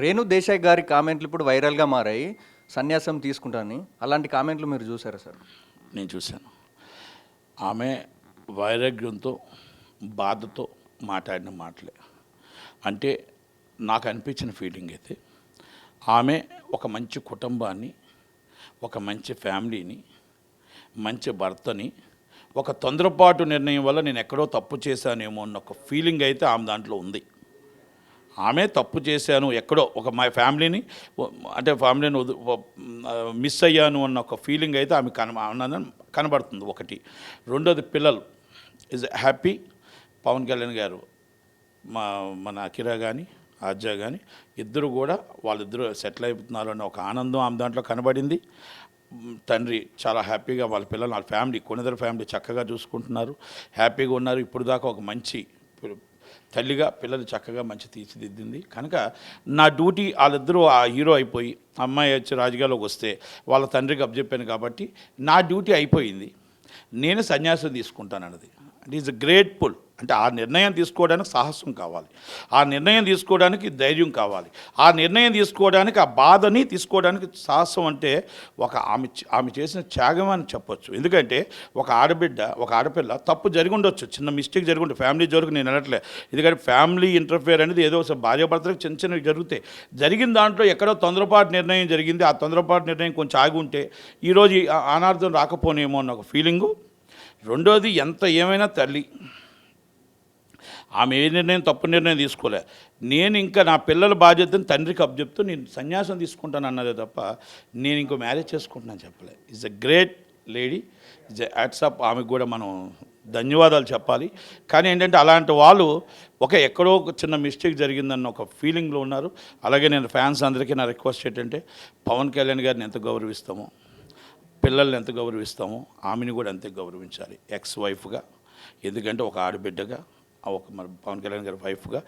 రేణు దేశాయ్ గారి కామెంట్లు ఇప్పుడు వైరల్గా మారాయి. సన్యాసం తీసుకుంటాను అలాంటి కామెంట్లు మీరు చూసారా సార్? నేను చూశాను. ఆమె వైరాగ్యంతో బాధతో మాట్లాడిన మాటలే. అంటే నాకు అనిపించిన ఫీలింగ్ అయితే ఆమె ఒక మంచి కుటుంబాన్ని ఒక మంచి ఫ్యామిలీని మంచి భర్తని ఒక తొందరపాటు నిర్ణయం వల్ల నేను ఎక్కడో తప్పు చేశానేమో అన్న ఒక ఫీలింగ్ అయితే ఆమె దాంట్లో ఉంది. ఆమె తప్పు చేశాను ఎక్కడో ఒక మా ఫ్యామిలీని అంటే ఫ్యామిలీని మిస్ అయ్యాను అన్న ఒక ఫీలింగ్ అయితే ఆమె కన ఆనందం కనబడుతుంది. ఒకటి. రెండోది పిల్లలు. Is happy. పవన్ కళ్యాణ్ గారు మా మన అకిరా కానీ ఆజ్జా కానీ ఇద్దరు కూడా వాళ్ళిద్దరూ సెటిల్ అయిపోతున్నారు అన్న ఒక ఆనందం ఆమె దాంట్లో కనబడింది. తండ్రి చాలా హ్యాపీగా వాళ్ళ పిల్లలు వాళ్ళ ఫ్యామిలీ కొనిద్దరు ఫ్యామిలీ చక్కగా చూసుకుంటున్నారు. హ్యాపీగా ఉన్నారు. ఇప్పుడు దాకా ఒక మంచి తల్లిగా పిల్లలు చక్కగా మంచి తీర్చిదిద్దింది. కనుక నా డ్యూటీ వాళ్ళిద్దరూ ఆ హీరో అయిపోయి అమ్మాయి వచ్చి రాజకీయాల్లోకి వస్తే వాళ్ళ తండ్రికి అప్పచెప్పాను కాబట్టి నా డ్యూటీ అయిపోయింది. నేను సన్యాసం తీసుకుంటాను అన్నది అండ్ ఈజ్ గ్రేట్ పుల్ అంటే ఆ నిర్ణయం తీసుకోవడానికి సాహసం కావాలి. ఆ నిర్ణయం తీసుకోవడానికి ధైర్యం కావాలి. ఆ నిర్ణయం తీసుకోవడానికి ఆ బాధని తీసుకోవడానికి సాహసం అంటే ఒక ఆమె ఆమె చేసిన త్యాగం అని చెప్పొచ్చు. ఎందుకంటే ఒక ఆడబిడ్డ ఒక ఆడపిల్ల తప్పు జరిగి ఉండొచ్చు. చిన్న మిస్టేక్ జరిగి ఉండదు ఫ్యామిలీ జోరుకు నేను అనట్లే. ఎందుకంటే ఫ్యామిలీ ఇంటర్ఫియర్ అనేది ఏదో ఒకసారి భార్యాభర్తలకు చిన్న చిన్నవి జరుగుతాయి. జరిగిన దాంట్లో ఎక్కడో తొందరపాటు నిర్ణయం జరిగింది. ఆ తొందరపాటు నిర్ణయం కొంచెం ఆగి ఉంటే ఈరోజు ఆ- అనార్థం రాకపోనేమో అన్న ఒక ఫీలింగు రెండోది ఎంత ఏమైనా తల్లి. ఆమె ఏ నిర్ణయం తప్పు నిర్ణయం తీసుకోలే. నేను ఇంకా నా పిల్లల బాధ్యతను తండ్రికి అప్పచెప్తూ నేను సన్యాసం తీసుకుంటాను అన్నదే తప్ప నేను ఇంకో మ్యారేజ్ చేసుకుంటున్నాను చెప్పలే. Is a great lady it's WhatsApp ఆమెకు కూడా మనం ధన్యవాదాలు చెప్పాలి. కానీ ఏంటంటే అలాంటి వాళ్ళు ఒక ఎక్కడో ఒక చిన్న మిస్టేక్ జరిగిందన్న ఒక ఫీలింగ్లో ఉన్నారు. అలాగే నేను ఫ్యాన్స్ అందరికీ నా రిక్వెస్ట్ ఏంటంటే పవన్ కళ్యాణ్ గారిని ఎంత గౌరవిస్తామో. పిల్లల్ని ఎంత గౌరవిస్తామో ఆమెను కూడా అంతే గౌరవించాలి. ఎక్స్ వైఫ్గా ఎందుకంటే ఒక ఆడబిడ్డగా ఒక మన పవన్ కళ్యాణ్ గారి వైఫ్గా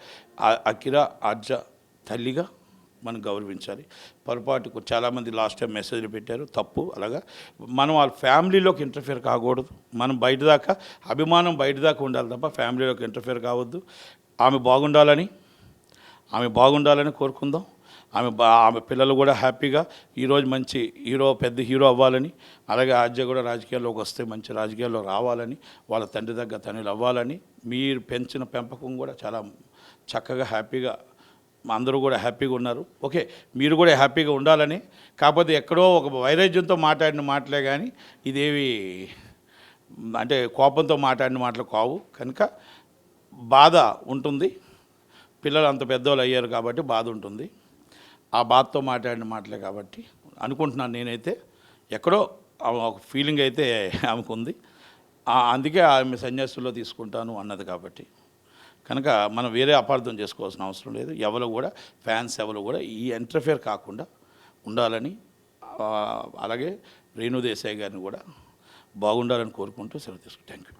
అకిరా ఆర్జ తల్లిగా మనం గౌరవించాలి. పొరపాటుకు చాలామంది లాస్ట్ టైం మెసేజ్లు పెట్టారు తప్పు అలాగా. మనం వాళ్ళ ఫ్యామిలీలోకి ఇంటర్ఫియర్ కాకూడదు. మనం బయట దాకా అభిమానం బయట దాకా ఉండాలి తప్ప ఫ్యామిలీలోకి ఇంటర్ఫియర్ కావద్దు. ఆమె బాగుండాలని ఆమె బాగుండాలని కోరుకుందాం. ఆమె బా ఆమె పిల్లలు కూడా హ్యాపీగా ఈరోజు మంచి హీరో పెద్ద హీరో అవ్వాలని అలాగే ఆద్య కూడా రాజకీయాల్లోకి వస్తే మంచి రాజకీయాల్లో రావాలని వాళ్ళ తండ్రి దగ్గర తనులు అవ్వాలని మీరు పెంచిన పెంపకం కూడా చాలా చక్కగా హ్యాపీగా అందరూ కూడా హ్యాపీగా ఉన్నారు. ఓకే మీరు కూడా హ్యాపీగా ఉండాలని కాకపోతే ఎక్కడో ఒక వైరాగ్యంతో మాట్లాడిన మాటలే కానీ ఇదేవి అంటే కోపంతో మాట్లాడిన మాటలు కావు. కనుక బాధ ఉంటుంది. పిల్లలు అంత పెద్దవాళ్ళు అయ్యారు కాబట్టి బాధ ఉంటుంది. ఆ బాధతో మాట్లాడిన మాటలే కాబట్టి అనుకుంటున్నాను నేనైతే. ఎక్కడో ఆమె ఒక ఫీలింగ్ అయితే ఆమెకు ఉంది అందుకే ఆమె సన్యాసుల్లో తీసుకుంటాను అన్నది కాబట్టి. కనుక మనం వేరే అపార్థం చేసుకోవాల్సిన అవసరం లేదు. ఎవరు కూడా ఫ్యాన్స్ ఎవరు కూడా ఈ ఇంటర్ఫియర్ కాకుండా ఉండాలని అలాగే రేణు దేశాయ్ గారిని కూడా బాగుండాలని కోరుకుంటూ సెలవు తీసుకుంటాను. Thank you